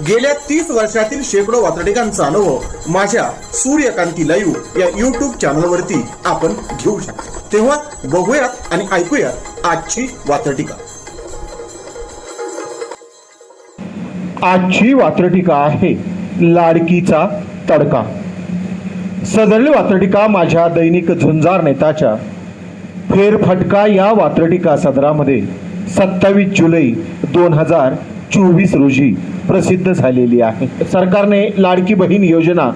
गेल्या तीस वर्षातील शेकडो वातडिकांचा अनुभव माझ्या सूर्यकांती लाईव्ह या युट्यूब चॅनलवरती आपण घेऊ शकतो. तेव्हा बघूयात आणि ऐकूयात आजची वातडिका आजची वात्रटिका आहे लाडकीचा तडका. सदरली वात्रटिका माझ्या दैनिक झुंजार नेताच्या फेरफटका या वात्रटिका सदरामध्ये सत्तावीस जुलै दोन हजार चोवीस रोजी प्रसिद्ध झालेली आहे. सरकारने लाडकी बहीण योजना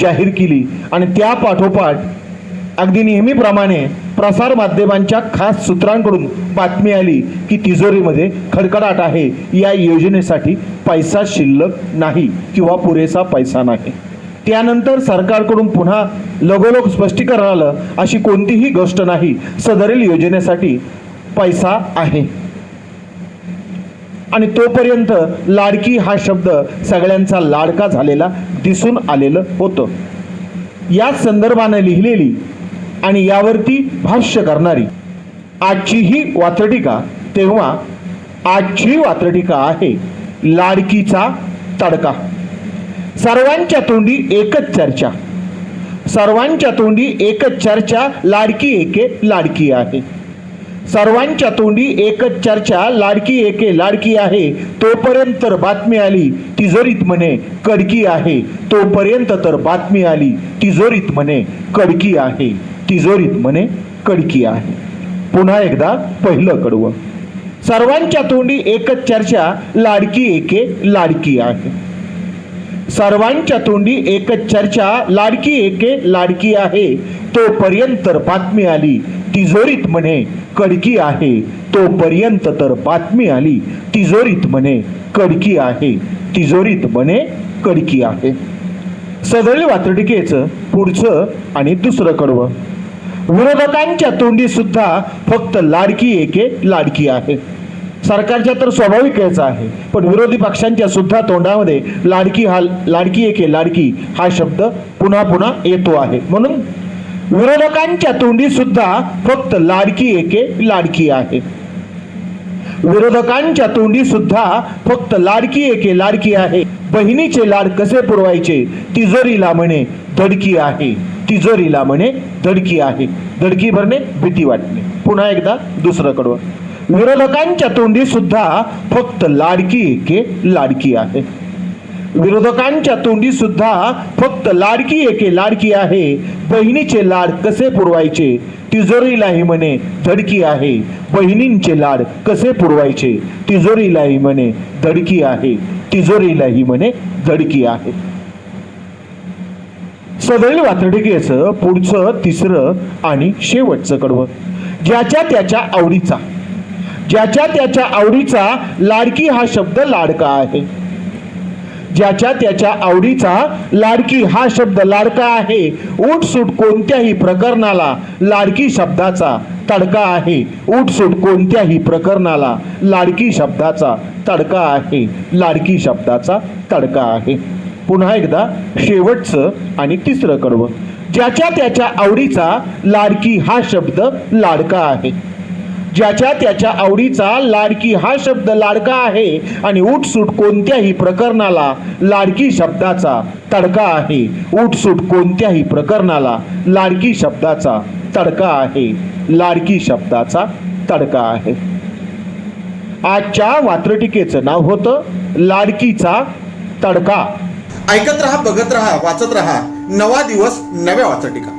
जाहीर केली आणि त्या पाठोपाठ अगदी नेहमीप्रमाणे प्रसार माध्यमांच्या खास सूत्रांकडून बातमी आली की तिजोरीमध्ये खडखडाट आहे. या योजनेसाठी पैसा शिल्लक नाही किंवा पुरेसा पैसा नाही. त्यानंतर सरकारकडून पुन्हा लगोलग स्पष्टीकरण आलं अशी कोणतीही गोष्ट नाही. सदरील योजनेसाठी पैसा आहे. आणि तोपर्यंत लाडकी हा शब्द सगळ्यांचा लाडका झालेला दिसून आलेलं होतं. या संदर्भानं लिहिलेली आणि यावरती भाष्य करणारी आजची ही वात्रटिका तेव्हा आजची वात्रटिका आहे लाडकीचा तडका. सर्वांच्या तोंडी एकच चर्चा. सर्वांच्या तोंडी एकच चर्चा लाडकी एके लाडकी आहे. सर्वांच्या तोंडी एकच चर्चा लाडकी एके लाडकी आहे. तोपर्यंत तर बातमी आली तिजोरीत म्हणे कडकी आहे. तोपर्यंत तर बातमी आली तिजोरीत म्हणे कडकी आहे. तिजोरीत म्हणे कडकी आहे. पुन्हा एकदा पहिलं कडवं. सर्वांच्या तोंडी एकच चर्चा लाडकी एके लाडकी आहे. सर्वांच्या तोंडी एकच चर्चा लाडकी एके लाडकी आहे. तोपर्यंत तर बातमी आली तिजोरीत म्हणे कडकी आहे. तोपर्यंत तर बातमी आली तिजोरीत म्हणे कडकी आहे. तिजोरीत म्हणे कडकी आहे. सदळी वात्रटिकेचं पुढचं आणि दुसरं कडवं. विरोधकांच्या तोंडी सुद्धा फक्त लाडकी एके लाडकी आहे. सरकारच्या तर स्वाभाविकच आहे पण विरोधी पक्षांच्या सुद्धा तोंडामध्ये लाडकी हा लाडकी एके लाडकी हा शब्द पुन्हा पुन्हा येतो आहे. म्हणून विरोधकांच्या तोंडी सुद्धा फक्त लाडकी एके लाडकी आहे. विरोधकांच्या तोंडी सुद्धा फक्त लाडकी एके लाडकी आहे. बहिणीचे लाड कसे पुरवायचे? तिजोरीला म्हणे धडकी आहे. तिजोरीला म्हणे धडकी आहे. धडकी भरणे भीती वाटणे. पुन्हा एकदा दुसरं कडवं विरोधकांच्या तोंडी सुद्धा फक्त लाडकी एके लाडकी आहे. विरोधकांच्या तोंडी सुद्धा फक्त लाडकी एके लाडकी आहे. बहिणीचे लाड कसे पुरवायचे? तिजोरीलाही म्हणे धडकी आहे. बहिणींचे लाड कसे पुरवायचे? तिजोरीलाही म्हणे धडकी आहे. तिजोरीलाही म्हणे धडकी आहे. सदैल वातडिकेचं पुढचं तिसरं आणि शेवटचं कडवं. ज्याच्या त्याच्या आवडीचा ज्याच्या त्याच्या आवडीचा लाडकी हा शब्द लाडका आहे. ज्याच्या त्याच्या आवडीचा लाडकी हा शब्द लाडका आहे. उठसूट कोणत्याही प्रकरणाला लाडकी शब्दाचा तडका आहे. उठसूट कोणत्याही प्रकरणाला लाडकी शब्दाचा तडका आहे. लाडकी शब्दाचा तडका आहे. पुन्हा एकदा शेवटचं आणि तिसरं कडवं. ज्याच्या त्याच्या आवडीचा लाडकी हा शब्द लाडका आहे. ज्याच्या त्याच्या आवडीचा लाडकी हा शब्द लाडका आहे आणि उठसूट कोणत्याही प्रकरणाला लाडकी शब्दाचा तडका आहे. उठसूट कोणत्याही प्रकरणाला लाडकी शब्दाचा तडका आहे. लाडकी शब्दाचा तडका आहे. आजच्या वात्रटिकेचं नाव होतं लाडकीचा तडका. ऐकत रहा बघत रहा वाचत रहा. नवा दिवस नव्या वात्रटिका.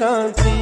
कांती